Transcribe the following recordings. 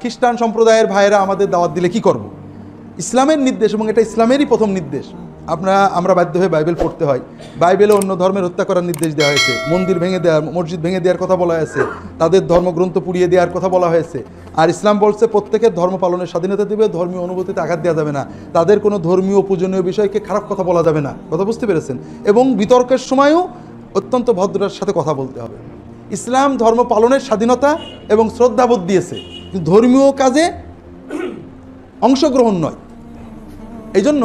খ্রিস্টান সম্প্রদায়ের ভাইয়েরা আমাদের দাওয়াত দিলে কি করব। ইসলামের নির্দেশ এবং এটা ইসলামেরই প্রথম নির্দেশ। আমরা আমরা বাধ্য হয়ে বাইবেল পড়তে হয়। বাইবেলে অন্য ধর্মের হত্যা করার নির্দেশ দেওয়া হয়েছে। মন্দির ভেঙে দেওয়ার মসজিদ ভেঙে দেওয়ার কথা বলা হয়েছে। তাদের ধর্মগ্রন্থ পুড়িয়ে দেওয়ার কথা বলা হয়েছে। আর ইসলাম বলছে, প্রত্যেকের ধর্ম পালনের স্বাধীনতা দেবে, ধর্মীয় অনুভূতিতে আঘাত দেওয়া যাবে না। তাদের কোনো ধর্মীয় পূজনীয় বিষয়কে খারাপ কথা বলা যাবে না। কথা বুঝতে পেরেছেন? এবং বিতর্কের সময়ও অত্যন্ত ভদ্রতার সাথে কথা বলতে হবে। ইসলাম ধর্ম পালনের স্বাধীনতা এবং শ্রদ্ধাবোধ দিয়েছে। ধর্মীয় কাজে অংশগ্রহণ নয়। এই জন্য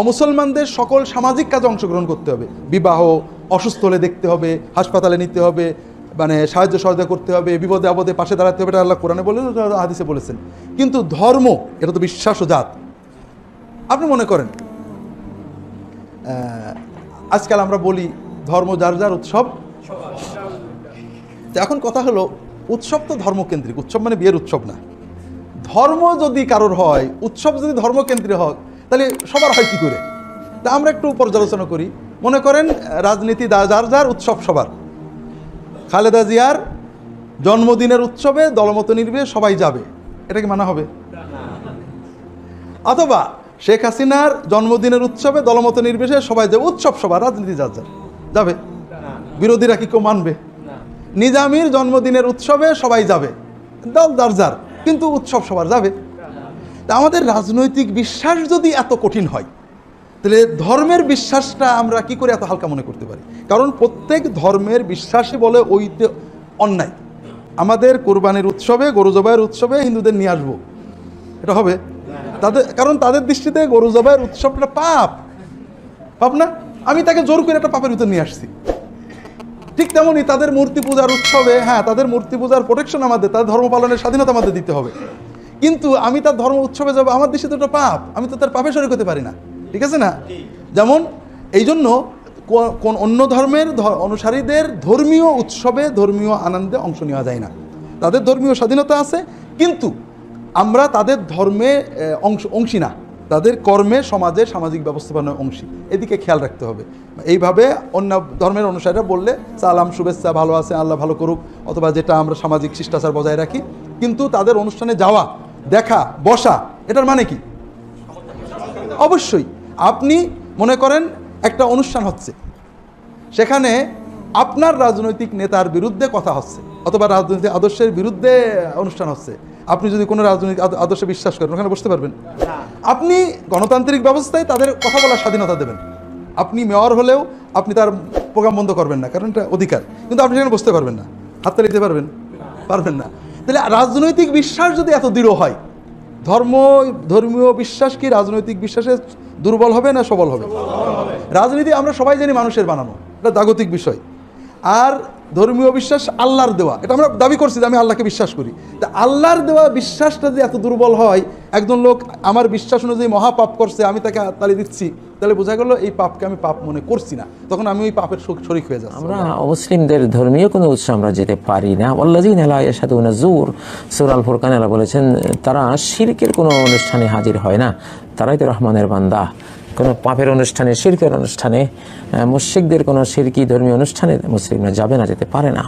অমুসলমানদের সকল সামাজিক কাজে অংশগ্রহণ করতে হবে। বিবাহ অসুস্থ হলে দেখতে হবে, হাসপাতালে নিতে হবে মানে সাহায্য সহায়তা করতে হবে, বিপদে আপদে পাশে দাঁড়াতে হবে, এটা আল্লাহ কোরআনে বলে হাদিসে বলেছেন। কিন্তু ধর্ম, এটা তো বিশ্বাস ও জাত। আপনি মনে করেন আজকাল আমরা বলি ধর্ম যার যার উৎসব। এখন কথা হলো উৎসব তো ধর্মকেন্দ্রিক, উৎসব মানে বিয়ের উৎসব না। ধর্ম যদি কারোর হয়, উৎসব যদি ধর্মকেন্দ্রিক হয়, তাহলে সবার হয় কি করে? তা আমরা একটু পর্যালোচনা করি। মনে করেন, রাজনীতি যার যার উৎসব সবার। খালেদা জিয়ার জন্মদিনের উৎসবে দলমত নির্বিয়ে সবাই যাবে। এটা কি মানা হবে? অথবা শেখ হাসিনার জন্মদিনের উৎসবে দলমত নির্বিশেষে সবাই যাবে, উৎসব সবার, রাজনীতি যার যার। যাবে। বিরোধীরা কি কেউ মানবে? নিজামির জন্মদিনের উৎসবে সবাই যাবে। দল যার কিন্তু উৎসব সবার যাবে। তা আমাদের রাজনৈতিক বিশ্বাস যদি এত কঠিন হয়, তাহলে ধর্মের বিশ্বাসটা আমরা কি করে এত হালকা মনে করতে পারি? কারণ প্রত্যেক ধর্মের বিশ্বাসই বলে ওইতে অন্যায়। আমাদের কোরবানির উৎসবে, গরু জবাইয়ের উৎসবে হিন্দুদের নিয়ে আসব। এটা হবে? তাদের, কারণ তাদের দৃষ্টিতে গরু জবাইয়ের উৎসবটা পাপ। পাপ না? আমি তাকে জোর করে একটা পাপের ভিতর নিয়ে আসছি। ঠিক তেমনই তাদের মূর্তি পূজার উৎসবে হ্যাঁ তাদের মূর্তি পূজার প্রোটেকশন আমাদের, তাদের ধর্ম পালনের স্বাধীনতা আমাদের দিতে হবে। কিন্তু আমি তার ধর্ম উৎসবে যাব, আমার দৃষ্টিতে ওটা পাপ, আমি তো তার পাপে শরীর হতে পারি না, ঠিক আছে না? যেমন এই জন্য কোন অন্য ধর্মের অনুসারীদের ধর্মীয় উৎসবে ধর্মীয় আনন্দে অংশ নেওয়া যায় না। তাদের ধর্মীয় স্বাধীনতা আছে, কিন্তু আমরা তাদের ধর্মে অংশ, অংশী না। তাদের কর্মে, সমাজে সামাজিক ব্যবস্থাপনার অংশী। এদিকে খেয়াল রাখতে হবে। এইভাবে অন্য ধর্মের অনুসারীরা বললে, সালাম, শুভেচ্ছা, ভালো আছে আল্লাহ ভালো করুক। অথবা যেটা আমরা সামাজিক শিষ্টাচার বজায় রাখি। কিন্তু তাদের অনুষ্ঠানে যাওয়া, দেখা, বসা, এটার মানে কি? অবশ্যই। আপনি মনে করেন একটা অনুষ্ঠান হচ্ছে। সেখানে আপনার রাজনৈতিক নেতার বিরুদ্ধে কথা হচ্ছে অথবা রাজনৈতিক আদর্শের বিরুদ্ধে অনুষ্ঠান হচ্ছে। আপনি যদি কোনো রাজনৈতিক আদর্শে বিশ্বাস করেন ওখানে বসতে পারবেন। আপনি গণতান্ত্রিক ব্যবস্থায় তাদের কথা বলার স্বাধীনতা দেবেন। আপনি মেয়র হলেও আপনি তার প্রোগ্রাম বন্ধ করবেন না কারণ এটা অধিকার। কিন্তু আপনি সেখানে বসতে পারবেন না। হাততালি দিতে পারবেন? পারবেন না। তাহলে রাজনৈতিক বিশ্বাস যদি এত দৃঢ় হয় ধর্ম ধর্মীয় বিশ্বাস কি রাজনৈতিক বিশ্বাসে দুর্বল হবে না সবল হবে। রাজনীতি আমরা সবাই জানি মানুষের বানানো। এটা জাগতিক বিষয়। আর ধর্মীয় বিশ্বাস আল্লাহর দেওয়া। এটা আমরা দাবি করছি যে আমি আল্লাহকে বিশ্বাস করি। তা আল্লাহর দেওয়া বিশ্বাসটা যে এত দুর্বল হয়, একজন লোক আমার বিশ্বাস অনুযায়ী মহাপাপ করছে, আমি তাকে তালি দিচ্ছি, তাহলে বোঝা গেল এই পাপকে আমি পাপ মনে করছি না। তখন আমি ওই পাপের শরিক হয়ে যাচ্ছি। আমরা মুসলিমদের ধর্মীয় কোনো উৎসব আমরা যেতে পারি না। আল্লাহিন আলাইসাদুন জোর সুরাল ফুরকান আলা বলেছেন, তারা শিরকের কোনো অনুষ্ঠানে হাজির হয় না। তারাই তো রহমানের বান্দা। কোনো পাপের অনুষ্ঠানে শিরকের অনুষ্ঠানে আহ, কোনো শিরকি ধর্মীয় অনুষ্ঠানে মুসলিমরা যাবে না যেতে পারে না।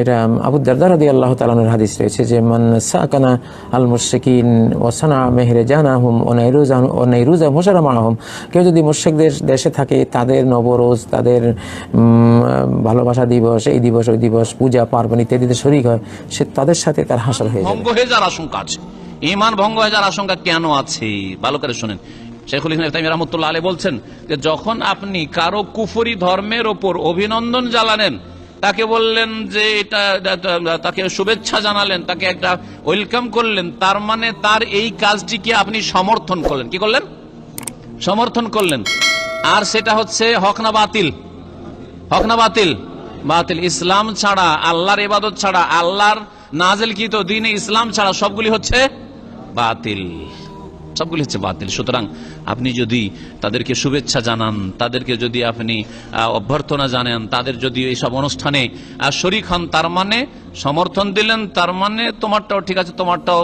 এটা আবু দারদার রাদি আল্লাহ তালানুর হাদিস রয়েছে যে মান সাকানা আল মুশরিকিন ওসানা মেহরে জানা হুম ওনাইরুজা ওনাইরুজা মুশারা মাহম। কেউ যদি মুশরিকদের দেশে থাকে তাদের নবরোজ তাদের ভালোবাসা দিবস এই দিবস ওই দিবস পূজা পার্বণ ইত্যাদিতে শরিক হয় সে তাদের সাথে তার হাসর হয়ে যাবে। ভঙ্গ হয়ে যাওয়ার আশঙ্কা আছে। ইমান ভঙ্গ হয়ে যাওয়ার আশঙ্কা কেন আছে? ভালো করে শোনেন। শেখুল ইসলাম রহমতুল্লাহ আলী বলছেন যে যখন আপনি কারও কুফরি ধর্মের ওপর অভিনন্দন জ্বালালেন তাকে বললেন যে এটা তাকে শুভেচ্ছা জানালেন, তাকে একটা ওয়েলকাম করলেন, তার মানে তার এই কাজটিকে আপনি সমর্থন করলেন। কি করলেন? সমর্থন করলেন। আর সেটা হচ্ছে হক না বাতিল। হক না বাতিল? বাতিল। ইসলাম ছাড়া, আল্লাহর ইবাদত ছাড়া, আল্লাহর নাজেল কি তো দিনে ইসলাম ছাড়া সবগুলি হচ্ছে বাতিল। সবগুলি হচ্ছে বাতিল। সুতরাং আপনি যদি তাদেরকে শুভেচ্ছা জানান, তাদেরকে যদি আপনি অভ্যর্থনা জানান, তাদের যদি এইসব অনুষ্ঠানে শরিক হন, তার মানে সমর্থন দিলেন, তার মানে তোমারটাও ঠিক আছে, তোমারটাও,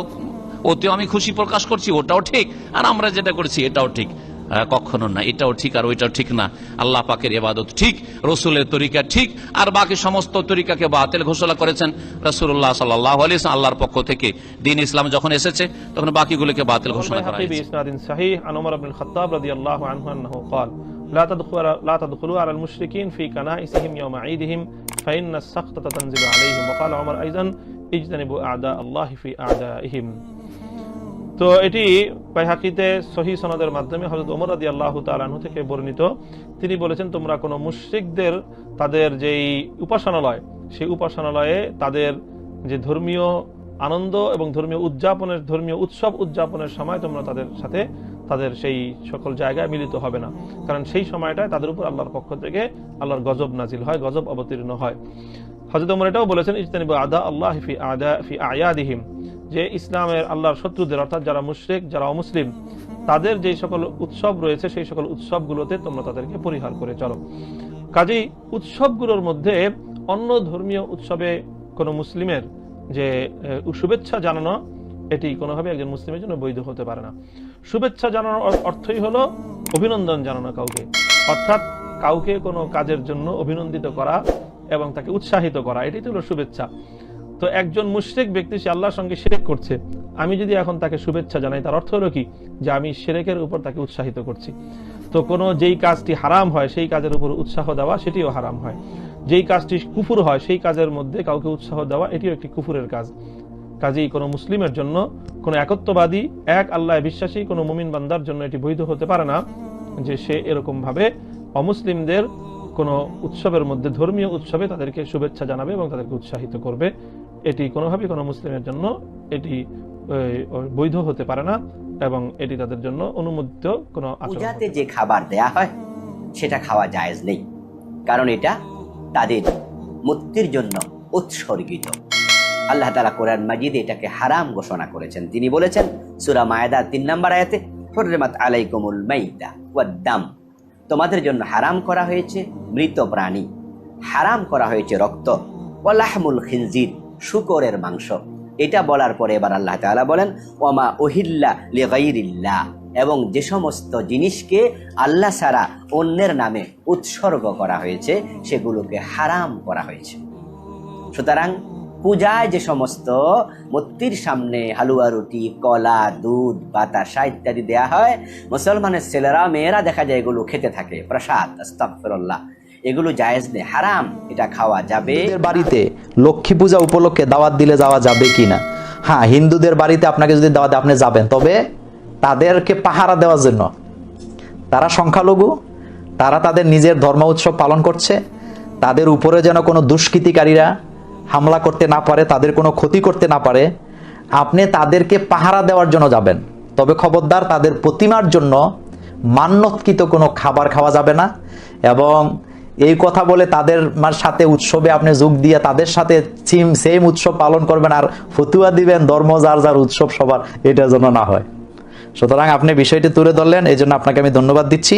ওতেও আমি খুশি প্রকাশ করছি, ওটাও ঠিক। আর আমরা যেটা করছি, এটাও ঠিক। কখনো না এটাও ঠিক আর ওইটাও ঠিক না আল্লাহ পাকের এবাদত ঠিক রসুলের তরিকা ঠিক আর বাকি সমস্ত তরিকাকে বাতিল ঘোষণা করেছেন রসুল্লাহ সাল্লাহ আলী আল্লাহর পক্ষ থেকে দিন ইসলাম যখন এসেছে তখন বাকিগুলোকে বাতিল ঘোষণা করা والبيهقي হয়েছে بإسناد صحيح عن عمر بن الخطاب رضي الله عنه أنه قال لا تدخل لا تدخلوا على المشركين في كنائسهم يوم عيدهم فإن السخطة تنزل عليهم وقال عمر أيضا اجتنبوا أعداء الله في أعدائهم তো এটি বাইহাকিতে সহি সনদের মাধ্যমে হজরত ওমর রাদি আল্লাহ তালাহু থেকে বর্ণিত। তিনি বলেছেন, তোমরা কোনো মুশ্রিকদের, তাদের যেই উপাসনালয়, সেই উপাসনালয়ে তাদের যে ধর্মীয় আনন্দ এবং ধর্মীয় উদযাপনের, ধর্মীয় উৎসব উদযাপনের সময় তোমরা তাদের সাথে, তাদের সেই সকল জায়গায় মিলিত হবে না। কারণ সেই সময়টায় তাদের উপর আল্লাহর পক্ষ থেকে আল্লাহর গজব নাজিল হয়, গজব অবতীর্ণ হয়। হজরত ওমর এটাও বলেছেন, ইজতানিবু আদা আল্লাহ ফি আদা, ফি আয়াদিহিম। যে ইসলামের আল্লাহর শত্রুদের, অর্থাৎ যারা মুশরিক, যারা অমুসলিম, তাদের যে সকল উৎসব রয়েছে, সেই সকল উৎসবগুলোতে তোমরা তাদেরকে পরিহার করে চলো। কাজেই উৎসবগুলোর মধ্যে অন্য ধর্মীয় উৎসবে কোনো মুসলিমের যে শুভেচ্ছা জানানো, এটি কোনোভাবে একজন মুসলিমের জন্য বৈধ হতে পারে না। শুভেচ্ছা জানানোর অর্থই হলো অভিনন্দন জানানো কাউকে। অর্থাৎ কাউকে কোনো কাজের জন্য অভিনন্দিত করা এবং তাকে উৎসাহিত করা, এটাই হলো শুভেচ্ছা। তো একজন মুশরিক ব্যক্তি সে আল্লাহর সঙ্গে শিরেক করছে, আমি যদি এখন তাকে শুভেচ্ছা জানাই, তার অর্থ হলো কি? যে আমি শিরেকের উপর তাকে উৎসাহিত করছি। তো কোনো যেই কাজটি হারাম হয়, সেই কাজের উপর উৎসাহ দেওয়া, সেটিও হারাম হয়। যেই কাজটি কুফুর হয়, সেই কাজের মধ্যে কাউকে উৎসাহ দেওয়া, এটিও একটি কুফুরের কাজ। কাজেই কোনো মুসলিমের জন্য, কোনো একত্ববাদী, এক আল্লাহ বিশ্বাসী, কোনো মুমিন বান্দার জন্য এটি বৈধ হতে পারে না যে সে এরকম ভাবে অমুসলিমদের কোনো উৎসবের মধ্যে ধর্মীয় উৎসবে তাদেরকে শুভেচ্ছা জানাবে এবং তাদেরকে উৎসাহিত করবে। এটি কোনোভাবেই কোনো মুসলিমের জন্য এটি বৈধ হতে পারে না এবং এটি তাদের জন্য অনুমোদিত কোনো পূজাতে যে খাবার দেয়া হয় সেটা খাওয়া জায়েজ নেই। কারণ এটা তাদের মুক্তির জন্য উৎসর্গিত। আল্লাহ তালা কোরআন মাজিদ এটাকে হারাম ঘোষণা করেছেন। তিনি বলেছেন সুরা মায়দা তিন নম্বর আয়াতে হুররিমাত আলাইকুমুল মাইতা ওয়াদ্দাম তোমাদের জন্য হারাম করা হয়েছে মৃত প্রাণী। হারাম করা হয়েছে রক্ত ওয়ালাহমুল খিনজির, শুকরের মাংস। এটা বলার পরে এবার আল্লাহ তালা বলেন, ওমা ওহিল্লা লেগাইরিল্লা। এবং যে সমস্ত জিনিসকে আল্লাহ সারা অন্যের নামে উৎসর্গ করা হয়েছে, সেগুলোকে হারাম করা হয়েছে। সুতরাং পূজায় যে সমস্ত মূর্তির সামনে হালুয়া রুটি, কলা, দুধ, বাতাসা ইত্যাদি দেয়া হয়, মুসলমানের ছেলেরা, মেয়েরা দেখা যায় এগুলো খেতে থাকে। প্রসাদ, আস্তাগফিরুল্লাহ। এগুলো জায়েজ নেই, হারাম, এটা খাওয়া যাবে। বাড়িতে লক্ষ্মী পূজা উপলক্ষে দাওয়াত দিলে যাওয়া যাবে কি না হ্যাঁ হিন্দুদের বাড়িতে আপনাকে যদি দাওয়াত আপনি যাবেন। তবে তাদেরকে পাহারা দেওয়ার জন্য। তারা সংখ্যালঘু, তারা তাদের নিজের ধর্ম উৎসব পালন করছে। তাদের উপরে যেন কোনো দুষ্কৃতিকারীরা হামলা করতে না পারে, তাদের কোনো ক্ষতি করতে না পারে, আপনি তাদেরকে পাহারা দেওয়ার জন্য যাবেন। তবে খবরদার, তাদের প্রতিমার জন্য মান্যৎকৃত কোনো খাবার খাওয়া যাবে না এবং এই কথা বলে তাদের সাথে উৎসবে আপনি যোগ দিয়ে তাদের সাথে সিম সেম উৎসব পালন করবেন আর ফতুয়া দিবেন ধর্ম যার যার উৎসব সবার, এটা যেন না হয়। সুতরাং আপনি বিষয়টি তুলে ধরলেন এই জন্য আপনাকে আমি ধন্যবাদ দিচ্ছি।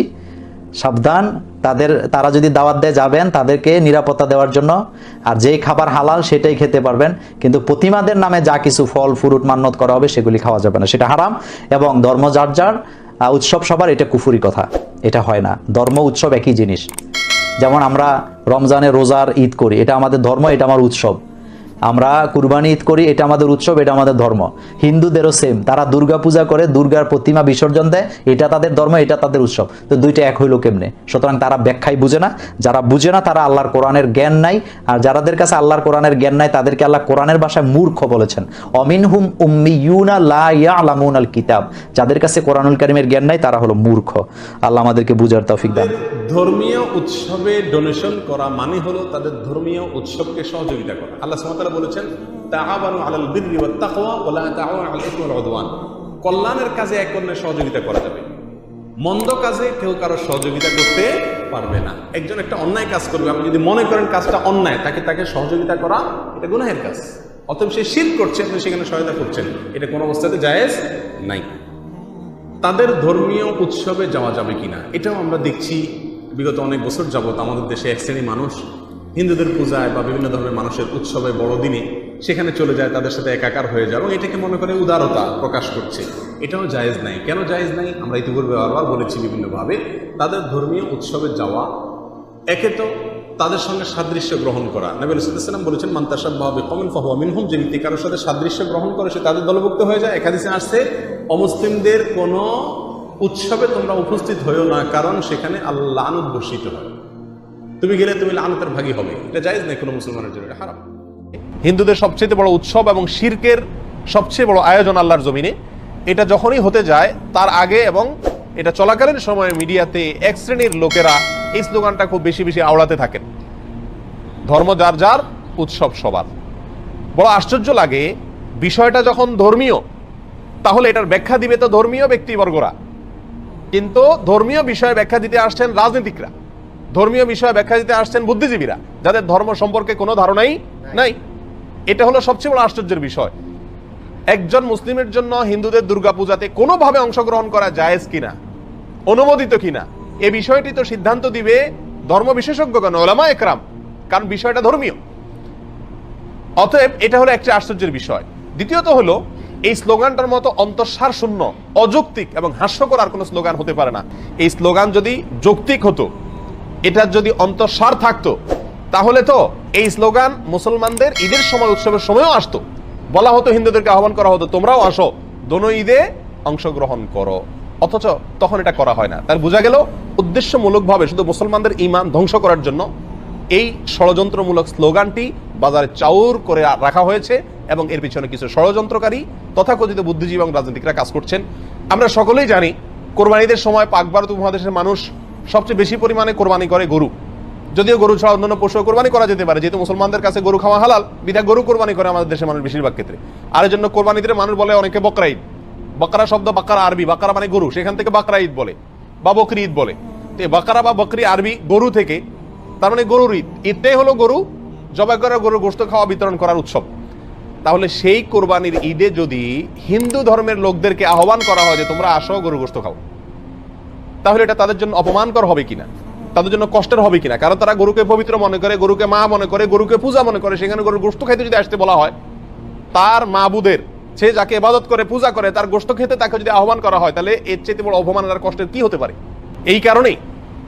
সাবধান, তাদের, তারা যদি দাওয়াত দেয় যাবেন, তাদেরকে নিরাপত্তা দেওয়ার জন্য। আর যেই খাবার হালাল, সেটাই খেতে পারবেন। কিন্তু প্রতিমাদের নামে যা কিছু ফল, ফ্রুট মান্যত করা হবে, সেগুলি খাওয়া যাবে না। সেটা হারাম। এবং ধর্ম যার যার উৎসব সবার, এটা কুফুরি কথা। এটা হয় না। ধর্ম, উৎসব একই জিনিস। যেমন আমরা রমজানে রোজার ঈদ করি। এটা আমাদের ধর্ম, এটা আমার উৎসব। আমরা কুরবানি ঈদ করি, এটা আমাদের উৎসব, এটা আমাদের ধর্ম। হিন্দুদেরও সেম তারা দুর্গা পূজা করে, দুর্গার প্রতিমা বিসর্জন দেয়, এটা তাদের ধর্ম, এটা তাদের উৎসব। তো দুইটা এক হইল কেমনে? সুতরাং তারা ব্যাখ্যাই বুঝে না। যারা বুঝে না, তারা আল্লাহর কোরআনের জ্ঞান নাই। আর যারাদের কাছে আল্লাহর কোরআনের জ্ঞান নাই, তাদেরকে আল্লাহ কোরআনের ভাষায় মূর্খ বলেছেন। অমিনহুম উম্মিয়ুনা লা ইয়ালামুন আল কিতাব। যাদের কাছে কোরআনুল কারিমের জ্ঞান নাই, তারা হলো মূর্খ। আল্লাহ আমাদেরকে বুঝার তৌফিক দান। ধর্মীয় উৎসবে ডোনেশন করা মানে হলো তাদের ধর্মীয় উৎসবকে সহযোগিতা করা। আল্লাহ সুবহানাহু বলেছেন কল্যাণের কাজে এক অন্যের সহযোগিতা করা যাবে। মন্দ কাজে কেউ কারও সহযোগিতা করতে পারবে না। একজন একটা অন্যায় কাজ করবে। আপনি যদি মনে করেন কাজটা অন্যায়, তাকে তাকে সহযোগিতা করা এটা গুনাহের কাজ। অতএব সে শির করছে, আপনি সেখানে সহায়তা করছেন। এটা কোনো অবস্থাতে জায়েজ নাই। তাদের ধর্মীয় উৎসবে যাওয়া যাবে কিনা, এটাও আমরা দেখছি। বিগত অনেক বছর যাবত আমাদের দেশে এক শ্রেণি মানুষ হিন্দুদের পূজায় বা বিভিন্ন ধরনের মানুষের উৎসবে বড়দিনে সেখানে চলে যায়, তাদের সাথে একাকার হয়ে যায় এবং এটাকে মনে করে উদারতা প্রকাশ করছে। এটাও জায়েজ নাই। কেন জায়েজ নাই? আমরা ইতিপূর্বে বারবার বলেছি বিভিন্নভাবে, তাদের ধর্মীয় উৎসবে যাওয়া, একে তো তাদের সঙ্গে সাদৃশ্য গ্রহণ করা। নবী আলাইসাল্লাম বলেছেন মান্তাসাব ভাবে কমেন ফাহুয়া মিনহুম যে ব্যক্তি কারোর সাথে সাদৃশ্য গ্রহণ করে, সে তাদের দলভুক্ত হয়ে যায়। একাদিসে আসছে, অমুসলিমদের কোনো উৎসবে তোমরা উপস্থিত হয়েও না, কারণ সেখানে আল্লাহ বর্ষিত হয়। তুমি গেলে তুমি লানতের ভাগী হবে। এটা জায়েজ নাই কোনো মুসলমানের জন্য হারাম। হিন্দুদের সবচেয়ে বড় উৎসব এবং শির্কের সবচেয়ে বড় আয়োজন আল্লাহর জমিনে, এটা যখনই হতে যায়, তার আগে এবং এটা চলাকালীন সময়ে মিডিয়াতে এক শ্রেণির লোকেরা এই স্লোগানটা খুব বেশি বেশি আওড়াতে থাকেন। ধর্ম যার যার, উৎসব সবার। বড় আশ্চর্য লাগে, বিষয়টা যখন ধর্মীয়, তাহলে এটার ব্যাখ্যা দিবে তো ধর্মীয় ব্যক্তিবর্গরা। কিন্তু ধর্মীয় বিষয়ে ব্যাখ্যা দিতে আসছেন রাজনীতিকরা। ধর্মীয় বিষয়ে ব্যাখ্যা দিতে আসছেন বুদ্ধিজীবীরা যাদের ধর্ম সম্পর্কে কোনো ধারণাই নাই। এটা হলো সবচেয়ে বড় আশ্চর্যের বিষয়। একজন মুসলিমের জন্য হিন্দুদের দুর্গাপূজাতে কোনোভাবে অংশগ্রহণ করা জায়েজ কিনা অনুমোদিত কিনা এ বিষয়টি তো সিদ্ধান্ত দিবে ধর্ম বিশেষজ্ঞগণ ওলামা একরাম কারণ বিষয়টা ধর্মীয়। অতএব এটা হলো একটি আশ্চর্যের বিষয়। দ্বিতীয়ত হলো এই স্লোগানটার মতো অন্তঃসার শূন্য অযৌক্তিক এবং হাস্যকর আর কোনো স্লোগান হতে পারে না। এই স্লোগান যদি যৌক্তিক হতো এটার যদি অন্তঃসার থাকতো, তাহলে তো এই স্লোগান মুসলমানদের ঈদের সময়, উৎসবের সময়ও আসতো। বলা হতো, হিন্দুদেরকে আহ্বান করা হতো, তোমরাও আসো, দোনো ঈদে অংশগ্রহণ করো। অথচ তখন এটা করা হয় না। তার বোঝা গেল, উদ্দেশ্যমূলকভাবে শুধু মুসলমানদের ইমান ধ্বংস করার জন্য এই ষড়যন্ত্রমূলক স্লোগানটি বাজারে চাউর করে রাখা হয়েছে এবং এর পিছনে কিছু ষড়যন্ত্রকারী, তথাকথিত বুদ্ধিজীবী এবং রাজনীতিকরা কাজ করছেন। আমরা সকলেই জানি, কোরবানিদের সময় পাক ভারত উপমহাদেশের মানুষ সবচেয়ে বেশি পরিমাণে কোরবানি করে গরু। যদিও গরু ছাড়া অন্যান্য পশু কোরবানি করা যেতে পারে, যেহেতু মুসলমানদের কাছে গরু খাওয়া হালাল বিধা গরু কোরবানি করে আমাদের দেশের মানুষ বেশিরভাগ ক্ষেত্রে। আর এর জন্য কোরবানিদের মানুষ বলে অনেকে বকরা ঈদ। বকরা শব্দ বাকারা আরবি, বাকারা মানে গরু, সেখান থেকে বাকরা ঈদ বলে, বা বকরি ঈদ বলে। তো বাকারা বা বকরি আরবি গরু থেকে, তার মানে গরুর ঈদ। ঈদটাই হলো গরু জবাই করা গরুর গোস্ত খাওয়া বিতরণ করার উৎসব। তাহলে সেই কোরবানির ঈদে যদি হিন্দু ধর্মের লোকদেরকে আহ্বান করা হয় যে তোমরা আসো গরু গোস্ত খাও। তাহলে এটা তাদের জন্য অপমানকর হবে কিনা? তাদের জন্য কষ্টের হবে কিনা? কারণ তারা গরুকে পবিত্র মনে করে, গরুকে মা মনে করে, গরুকে পূজা মনে করে, সেখানে গরুর গোস্ত খাইতে যদি আসতে বলা হয়, তার মাবুদের সে যাকে ইবাদত করে, পূজা করে, তার গোস্ত খেতে তাকে যদি আহ্বান করা হয়, তাহলে এর চেয়ে বড় অপমান আর কষ্টের কি হতে পারে? এই কারণেই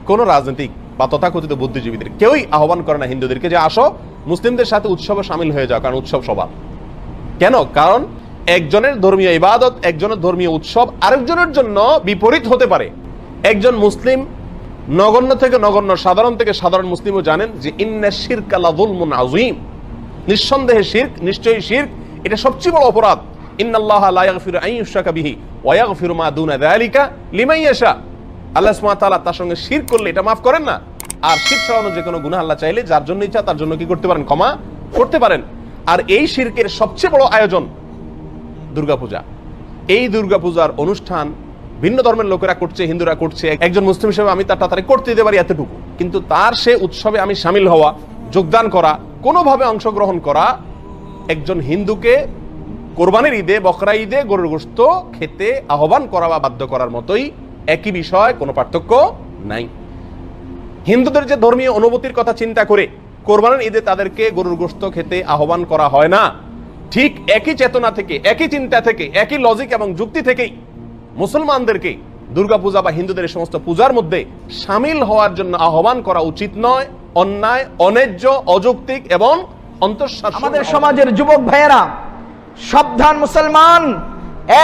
কোন রাজনৈতিক বা তথাকথিত বুদ্ধিজীবীদের কেউই আহ্বান করে না হিন্দুদেরকে যে আসো, মুসলিমদের সাথে উৎসবে সামিল হয়ে যাও, কারণ উৎসব সবার। কেন? কারণ একজনের ধর্মীয় ইবাদত, একজনের ধর্মীয় উৎসব আরেকজনের জন্য বিপরীত হতে পারে। একজন মুসলিম নগণ্য থেকে নগণ্য, সাধারণ থেকে সাধারণ মুসলিমও জানেন যে ইন্না শিরক লাযুলমুন আযীম। নিঃসন্দেহে শিরক, নিশ্চয়ই শিরক, এটা সবচেয়ে বড় অপরাধ। ইন্নাল্লাহ লা ইয়াগফিরু আন ইউশরাকা বিহি ওয়া ইয়াগফিরু মা দুনা যালিকা লিমান ইয়াশা। আল্লাহ সুবহানাহু তাআলা তার সঙ্গে শিরক করলে এটা মাফ করেন না। আর শিরক ছাড়ানো যে কোনো গুনাহ আল্লাহ চাইলে যার জন্য ইচ্ছা তার জন্য কি করতে পারেন? ক্ষমা করতে পারেন। আর এই শিরকের সবচেয়ে বড় আয়োজন দুর্গাপূজা। এই দুর্গাপূজার অনুষ্ঠান ভিন্ন ধর্মের লোকেরা করছে, হিন্দুরা করছে, একজন মুসলিম হিসেবে আমি তার তাড়াতাড়ি করতে দিতে পারি এতটুকু। কিন্তু তার সে উৎসবে আমি সামিল হওয়া, যোগদান করা, কোনোভাবে অংশগ্রহণ করা, একজন হিন্দুকে কোরবানির ঈদে, বকরা ঈদে গরুর গোস্ত খেতে আহ্বান করা বা বাধ্য করার মতোই একই বিষয়, কোনো পার্থক্য নাই। হিন্দুদের যে ধর্মীয় অনুভূতির কথা চিন্তা করে কোরবানির ঈদে তাদেরকে গরুর গোস্ত খেতে আহ্বান করা হয় না, ঠিক একই চেতনা থেকে, একই চিন্তা থেকে, একই লজিক এবং যুক্তি থেকেই মুসলমানদেরকে দুর্গাপূজা বা হিন্দুদের এই সমস্ত পূজার মধ্যে সামিল হওয়ার জন্য আহ্বান করা উচিত নয়, অন্যায়, অন্যায্য, অযৌক্তিক এবং আমাদের সমাজের যুবক ভাইয়েরা, সাবধান মুসলমান,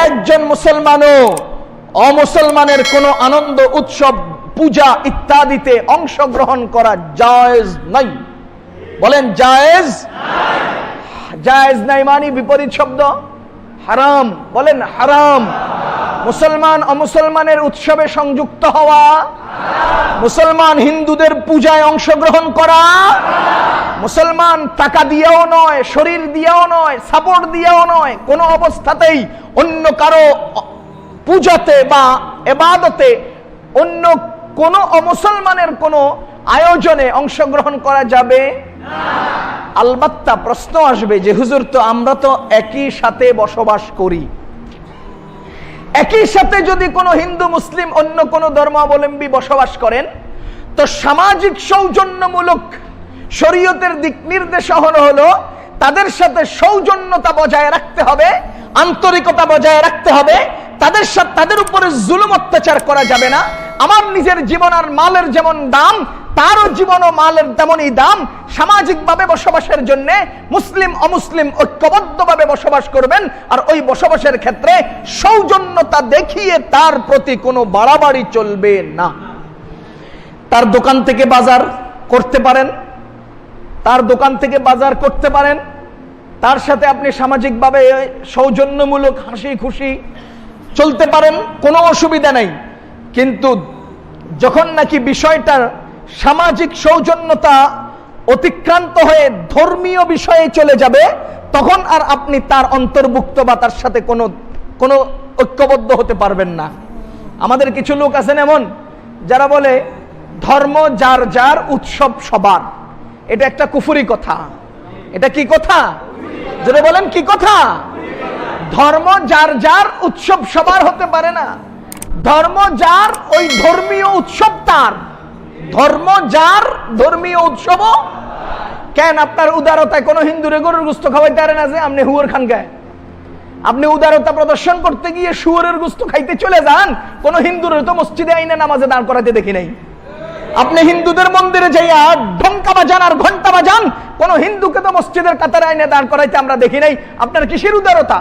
একজন মুসলমানও অমুসলমানের কোন আনন্দ, উৎসব, পূজা ইত্যাদিতে অংশগ্রহণ করা জায়েজ নাই। বলেন, জায়েজ? জায়েজ নাই মানে বিপরীত শব্দ? হারাম। বলেন, হারাম। মুসলমান অমুসলমানের উৎসবে সংযুক্ত হওয়া, মুসলমান হিন্দুদের পূজায় অংশগ্রহণ করা, মুসলমান টাকা দিয়েও নয়, শরীর দিয়েও নয়, সাপোর্ট দিয়েও নয়, কোনো অবস্থাতেই অন্য কারও পূজাতে বা এবাদতে অন্য কোন অমুসলমানের কোন আয়োজনে অংশগ্রহণ করা যাবে আলবাত্তা প্রশ্ন আসবে যে, হুজুর, তো আমরা তো একই সাথে বসবাস করি। একই সাথে যদি কোনো হিন্দু, মুসলিম, অন্য কোনো ধর্মাবলম্বী বসবাস করেন, তো সামাজিক সৌজন্যমূলক শরীয়তের দিক নির্দেশনা হলো তাদের সাথে সৌজন্যতা বজায় রাখতে হবে, আন্তরিকতা বজায় রাখতে হবে, তাদের সাথে, তাদের উপরে জুলুম অত্যাচার করা যাবে না। আমার নিজের জীবন আর মালের যেমন দাম তারও জীবন ও মালের তেমনই দাম সামাজিকভাবে বসবাসের জন্য মুসলিম, অমুসলিম ঐক্যবদ্ধভাবে বসবাস করবেন। আর ওই বসবাসের ক্ষেত্রে সৌজন্যতা দেখিয়ে তার প্রতি কোনো বাড়াবাড়ি চলবে না। তার দোকান থেকে বাজার করতে পারেন, তার দোকান থেকে বাজার করতে পারেন, তার সাথে আপনি সামাজিকভাবে সৌজন্যমূলক হাসি খুশি চলতে পারেন, কোনো অসুবিধা নেই। কিন্তু যখন নাকি বিষয়টা সামাজিক সৌজন্যতা অতিক্রান্ত হয়ে ধর্মীয় বিষয়ে চলে যাবে, তখন আর আপনি তার অন্তর্ভুক্ত বা তার সাথে কোনো কোনো ঐক্যবদ্ধ হতে পারবেন না। আমাদের কিছু লোক আছেন এমন, যারা বলে, ধর্ম যার যার, উৎসব সবার। এটা একটা কুফুরি কথা। এটা কি কথা? যদি বলেন, কি কথা? ধর্ম যার যার, উৎসব সবার হতে পারে না। ধর্ম যার, ওই ধর্মীয় উৎসব তার। ধর্ম যার, ধর্মীয় উৎসব কেন আপনার উদারতায় কোনো হিন্দুরে গরুর গুস্ত খাওয়াইতে পারে না যে আপনি হুয়ার খান গায়ে? আপনি উদারতা প্রদর্শন করতে গিয়ে শুয়োরের গুস্ত খাইতে চলে যান, কোন হিন্দুর তো মসজিদে আইনে নামাজে দাঁড় করাতে দেখি নাই। আপনি হিন্দুদের মন্দিরে যাইয়া ঢঙ্কা বাজান আর ঘণ্টা বাজান, কোন হিন্দুকে তো মসজিদের কাতারে আইনে দাঁড় করাইতে আমরা দেখি নাই। আপনার কিসের উদারতা?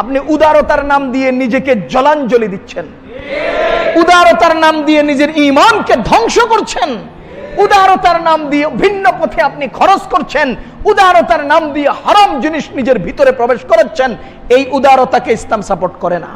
আপনি উদারতার নাম দিয়ে নিজেকে জলাঞ্জলি দিচ্ছেন। উদারতার নাম দিয়ে নিজের ইমানকে ধ্বংস করছেন। উদারতার নাম দিয়ে ভিন্ন পথে আপনি খরচ করছেন। উদারতার নাম দিয়ে হারাম জিনিস নিজের ভিতরে প্রবেশ করাচ্ছেন। এই উদারতাকে ইসলাম সাপোর্ট করে না।